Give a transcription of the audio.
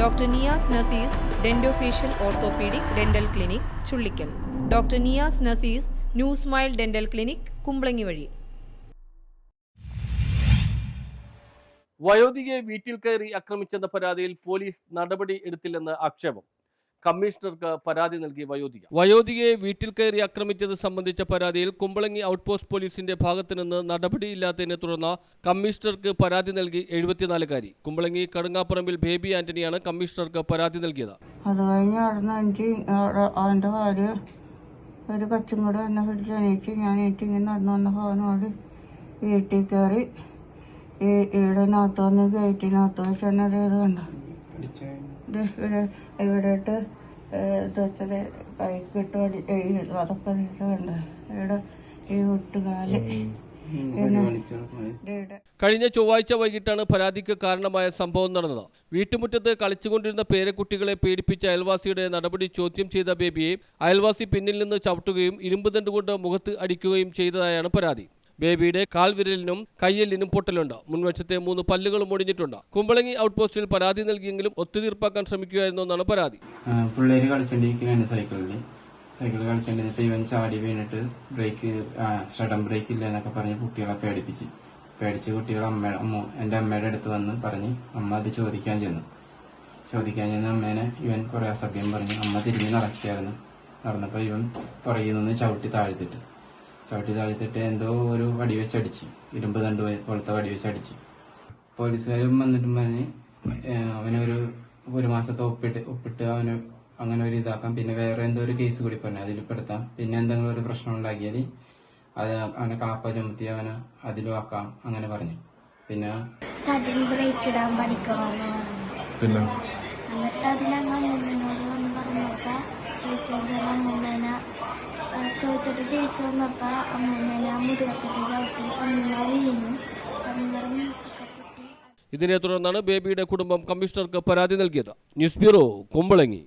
Doctor Niyas Nasees dentofacial orthopaedic dental clinic Chullikkal. Doctor Niyas Nasees new smile dental clinic Kumbalangi വഴി. വയോധികയെ വീട്ടിൽ കയറി ആക്രമിച്ചെന്ന പരാതിയിൽ police നടപടി എടുത്തില്ലെന്ന് ആക്ഷേപം. കമ്മീഷണർക്ക് പരാതി നൽകി വയോധിക. വയോധികയെ വീട്ടിൽ കയറി ആക്രമിച്ചത് സംബന്ധിച്ച പരാതിയിൽ കുമ്പളങ്ങി ഔട്ട് പോസ്റ്റ് പോലീസിന്റെ ഭാഗത്തു നിന്ന് നടപടിയില്ലാത്തതിനെ തുടർന്ന് കമ്മീഷണർക്ക് പരാതി നൽകി എഴുപത്തിനാലുകാരി. കുമ്പളങ്ങി കടുങ്ങാപ്പറമ്പിൽ ബേബി ആന്റണിയാണ് കമ്മീഷണർക്ക് പരാതി നൽകിയത്. അത് കഴിഞ്ഞ് അവിടുന്ന് എനിക്ക് അവന്റെ ഭാര്യ ഒരു കൊച്ചും കൂടെ എന്നെ പിടിച്ച് എണീറ്റ് ഞാൻ എനിക്ക് ഇങ്ങനെ നടന്നു വന്ന ഭവനോട് വീട്ടിൽ കയറി ഈ ഇവിടെ നാത്തോന്ന് ഗേറ്റിനകത്ത് വെച്ച് തന്നെ അത് ഇത് കണ്ട. ഇത് ഇവിടെ ഇവിടെ ഇട്ട് ഇത് വെച്ചത് കൈക്കിട്ട് അടി അതൊക്കെ കണ്ട. ഇവിടെ ഈ വിട്ടുകാൽ ഇവിടെ. കഴിഞ്ഞ ചൊവ്വാഴ്ച വൈകിട്ടാണ് പരാതിക്ക് കാരണമായ സംഭവം നടന്നത്. വീട്ടുമുറ്റത്ത് കളിച്ചുകൊണ്ടിരുന്ന പേരക്കുട്ടികളെ പീഡിപ്പിച്ച അയൽവാസിയുടെ നടപടി ചോദ്യം ചെയ്ത ബേബിയെ അയൽവാസി പിന്നിൽ നിന്ന് ചവിട്ടുകയും ഇരുമ്പ് തണ്ടുകൊണ്ട് മുഖത്ത് അടിക്കുകയും ചെയ്തതായാണ് പരാതി. ബേബിയുടെ കാൽവിരലിനും കയ്യലിനും പൊട്ടലുണ്ട്. മുൻവശത്തെ മൂന്ന് പല്ലുകളും ഒടിഞ്ഞിട്ടുണ്ട്. കുമ്പളങ്ങി ഔട്ട് പോസ്റ്റിൽ പരാതി നൽകിയെങ്കിലും ഒത്തുതീർപ്പാക്കാൻ ശ്രമിക്കുകയായിരുന്നു എന്നാണ് പരാതി. പിള്ളേര് കളിച്ചോണ്ടിരിക്കുന്നുണ്ട് സൈക്കിളിൽ സൈക്കിൾ കളിച്ചോണ്ടിരുന്നിട്ട് ഇവൻ ചാടി വീണിട്ട് ബ്രേക്ക് ഷഡം ബ്രേക്ക് ഇല്ല എന്നൊക്കെ പറഞ്ഞ് കുട്ടികളെ പേടിപ്പിച്ച്. പേടിച്ച് കുട്ടികൾ അമ്മ അമ്മ എന്റെ അമ്മയുടെ അടുത്ത് വന്ന് പറഞ്ഞ് അമ്മ അത് ചോദിക്കാൻ ചെന്നു. ചോദിക്കാൻ ചെന്ന അമ്മേനെ ഇവൻ കുറെ അസഭ്യം പറഞ്ഞു അമ്മ തിരിഞ്ഞ് നടക്കുകയായിരുന്നു. നടന്നപ്പോ ഇവൻ പുറകിൽ നിന്ന് ചവിട്ടി താഴ്ത്തിട്ട്. ചവിട്ടി താഴ്ത്തിട്ട് എന്തോ ഒരു വടി വെച്ചടിച്ച് ഇരുമ്പ് തണ്ട് പോലത്തെ വടി വെച്ചടിച്ച് പോലീസുകാരും വന്നിട്ടും പറഞ്ഞ് അവനൊരു ഒരു മാസത്തെ ഒപ്പിട്ട് ഒപ്പിട്ട് അവന് അങ്ങനെ ഒരു ഇതാക്കാം. പിന്നെ വേറെ എന്തോ ഒരു കേസ് കൂടി പറഞ്ഞു അതിൽ പെടുത്താം പിന്നെ എന്തെങ്കിലും ഒരു പ്രശ്നം ഉണ്ടാക്കിയാൽ അത് അവനെ കാപ്പ ചുമത്തി അവന് അതിലും ആക്കാം അങ്ങനെ പറഞ്ഞു. പിന്നെ സഡൻ ബ്രേക്ക് ഇടാൻ പഠിക്കണമെന്ന് പിന്നെ? എന്നിട്ട് ചോദിക്കാൻ ചെറിയ അമ്മൂമ്മേനെ ചോദിച്ചപ്പോ ജയിച്ചു വന്നപ്പോൾ അമ്മൂമ്മേനെ മുതുകത്തൊക്കെ ചവിട്ടി അമ്മൂമ്മ വീണു. അമ്മ ഇതിനെ തുടർന്നാണ് ബേബിയുടെ കുടുംബം കമ്മീഷണർക്ക് പരാതി നൽകിയത്. News bureau Kumbalangi.